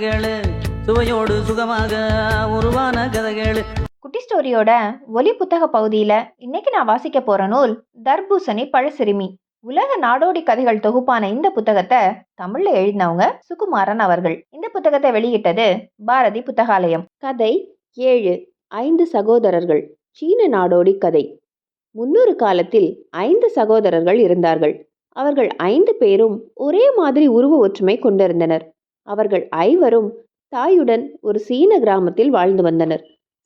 கதைகளு சுவையோடு சுகமாக உருவான கதைகளு. குட்டி ஸ்டோரியோட ஒலி புத்தக பகுதியில் இன்னைக்கு நான் வாசிக்க போற நூல் தர்பூசணி பழசிறுமி. உலக நாடோடி கதைகள் தொகுப்பான இந்த புத்தகத்தை தமிழ்ல எழுதினவங்க சுகுமாரன் அவர்கள். இந்த புத்தகத்தை வெளியிட்டது பாரதி புத்தகாலயம். கதை ஏழு ஐந்து சகோதரர்கள் சீன நாடோடி கதை. முன்னொரு காலத்தில் ஐந்து சகோதரர்கள் இருந்தார்கள். அவர்கள் ஐந்து பேரும் ஒரே மாதிரி உருவ ஒற்றுமை கொண்டிருந்தனர். அவர்கள் ஐவரும் தாயுடன் ஒரு சீன கிராமத்தில் வாழ்ந்து வந்தனர்.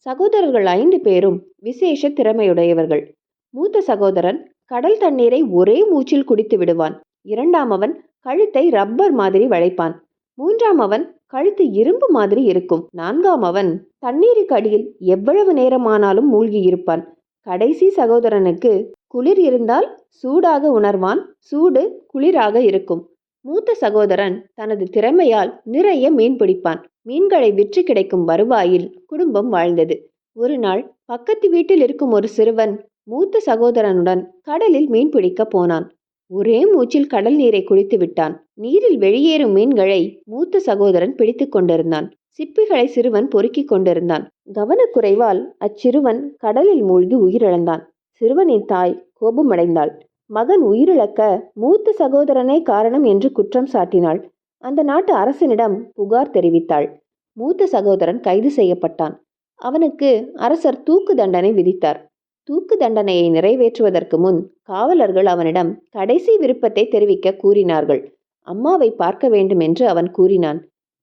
சகோதரர்கள் ஐந்து பேரும் விசேஷ திறமையுடையவர்கள். மூத்த சகோதரன் கடல் தண்ணீரை ஒரே மூச்சில் குடித்து விடுவான். இரண்டாம் அவன் கழுத்தை ரப்பர் மாதிரி வளைப்பான். மூன்றாம் அவன் கழுத்து இரும்பு மாதிரி இருக்கும். நான்காம் அவன் தண்ணீருக்கு அடியில் எவ்வளவு நேரமானாலும் மூழ்கி இருப்பான் கடைசி சகோதரனுக்கு குளிர் இருந்தால் சூடாக உணர்வான். சூடு குளிராக இருக்கும். மூத்த சகோதரன் தனது திறமையால் நிறைய மீன் பிடிப்பான். மீன்களை விற்று கிடைக்கும் வருவாயில் குடும்பம் வாழ்ந்தது. ஒரு நாள் பக்கத்து வீட்டில் இருக்கும் ஒரு சிறுவன் மூத்த சகோதரனுடன் கடலில் மீன் பிடிக்க போனான். ஒரே மூச்சில் கடல் நீரை குடித்து விட்டான். நீரில் வெளியேறும் மீன்களை மூத்த சகோதரன் பிடித்து கொண்டிருந்தான். சிப்பிகளை சிறுவன் பொறுக்கிக் கொண்டிருந்தான். கவனக்குறைவால் அச்சிறுவன் கடலில் மூழ்கி உயிரிழந்தான். சிறுவனின் தாய் கோபமடைந்தாள். மகன் உயிரிழக்க மூத்த சகோதரனே காரணம் என்று குற்றம் சாட்டினாள். அந்த நாட்டு அரசனிடம் புகார் தெரிவித்தாள். மூத்த சகோதரன் கைது செய்யப்பட்டான். அவனுக்கு அரசர் தூக்கு தண்டனை விதித்தார். தூக்கு தண்டனையை நிறைவேற்றுவதற்கு முன் காவலர்கள் அவனிடம் கடைசி விருப்பத்தை தெரிவிக்க கூறினார்கள். அம்மாவை பார்க்க வேண்டும் என்று அவன் கூறினான்.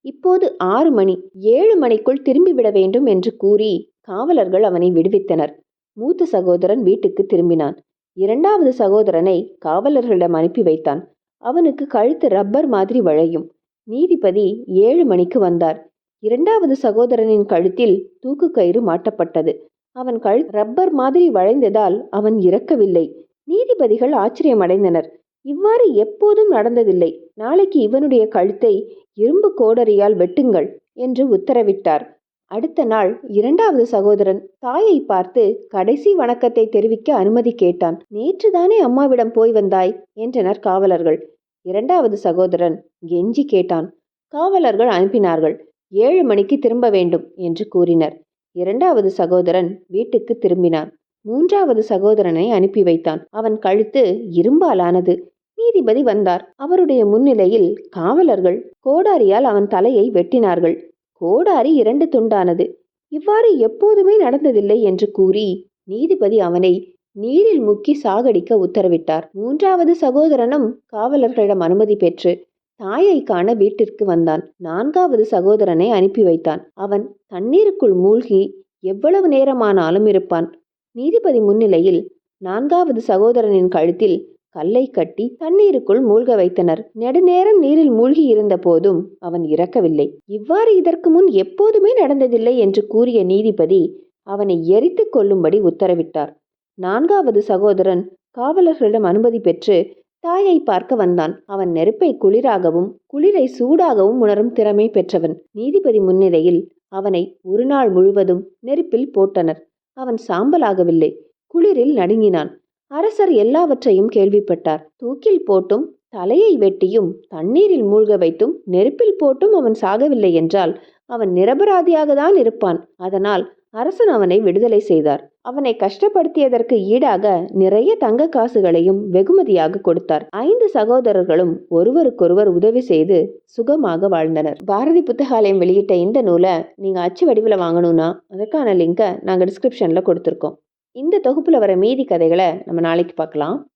இப்போது ஆறு மணி ஏழு மணிக்குள் திரும்பிவிட வேண்டும் என்று கூறி காவலர்கள் அவனை விடுவித்தனர். மூத்த சகோதரன் வீட்டுக்கு திரும்பினான். இரண்டாவது சகோதரனை காவலர்களிடம் அனுப்பி வைத்தான். அவனுக்கு கழுத்து ரப்பர் மாதிரி வளையும். நீதிபதி ஏழு மணிக்கு வந்தார். இரண்டாவது சகோதரனின் கழுத்தில் தூக்கு கயிறு மாட்டப்பட்டது. அவன் கழு ரப்பர் மாதிரி வளைந்ததால் அவன் இறக்கவில்லை. நீதிபதிகள் ஆச்சரியமடைந்தனர். இவ்வாறு எப்போதும் நடந்ததில்லை. நாளைக்கு இவனுடைய கழுத்தை இரும்பு கோடரியால் வெட்டுங்கள் என்று உத்தரவிட்டார். அடுத்த நாள் இரண்டாவது சகோதரன் தாயை பார்த்து கடைசி வணக்கத்தை தெரிவிக்க அனுமதி கேட்டான். நேற்றுதானே அம்மாவிடம் போய் வந்தாய்? என்றனர் காவலர்கள். இரண்டாவது சகோதரன் கெஞ்சி கேட்டான். காவலர்கள் அனுப்பினார்கள். ஏழு மணிக்கு திரும்ப வேண்டும் என்று கூறினர். இரண்டாவது சகோதரன் வீட்டுக்கு திரும்பினான். மூன்றாவது சகோதரனை அனுப்பி வைத்தான். அவன் கழுத்து இரும்பாலானது. நீதிபதி வந்தார். அவருடைய முன்னிலையில் காவலர்கள் கோடாரியால் அவன் தலையை வெட்டினார்கள். கோடாரி இரண்டு துண்டானது. இவ்வாறு எப்போதுமே நடந்ததில்லை என்று கூறி நீதிபதி அவனை நீரில் முக்கி சாகடிக்க உத்தரவிட்டார். மூன்றாவது சகோதரனும் காவலர்களிடம் அனுமதி பெற்று தாயை காண வீட்டிற்கு வந்தான். நான்காவது சகோதரனை அனுப்பி வைத்தான். அவன் தண்ணீருக்குள் மூழ்கி எவ்வளவு நேரமானாலும் இருப்பான். நீதிபதி முன்னிலையில் நான்காவது சகோதரனின் கழுத்தில் கல்லை கட்டி தண்ணீருக்குள் மூழ்க வைத்தனர். நெடுநேரம் நீரில் மூழ்கி இருந்த போதும் அவன் இறக்கவில்லை. இவ்வாறு இதற்கு முன் எப்போதுமே நடந்ததில்லை என்று கூறிய நீதிபதி அவனை எரித்து கொள்ளும்படி உத்தரவிட்டார். நான்காவது சகோதரன் காவலர்களிடம் அனுமதி பெற்று தாயை பார்க்க வந்தான். அவன் நெருப்பை குளிராகவும் குளிரை சூடாகவும் உணரும் திறமை பெற்றவன். நீதிபதி முன்னிலையில் அவனை ஒரு நாள் முழுவதும் நெருப்பில் போட்டனர். அவன் சாம்பலாகவில்லை. குளிரில் நடுங்கினான். அரசர் எல்லாவற்றையும் கேள்விப்பட்டார். தூக்கில் போட்டும் தலையை வெட்டியும் தண்ணீரில் மூழ்க வைத்தும் நெருப்பில் போட்டும் அவன் சாகவில்லை என்றால் அவன் நிரபராதியாக தான் இருப்பான். அதனால் அரசன் அவனை விடுதலை செய்தார். அவனை கஷ்டப்படுத்தியதற்கு ஈடாக நிறைய தங்க காசுகளையும் வெகுமதியாக கொடுத்தார். ஐந்து சகோதரர்களும் ஒருவருக்கொருவர் உதவி செய்து சுகமாக வாழ்ந்தனர். பாரதி புத்தகாலயம் வெளியிட்ட இந்த நூலை நீங்க அச்சு வடிவில் வாங்கணும்னா அதற்கான லிங்கை நாங்கள் டிஸ்கிரிப்ஷன்ல கொடுத்துருக்கோம். இந்த தொகுப்பில் வர மீதி கதைகளை நம்ம நாளைக்கு பார்க்கலாம்.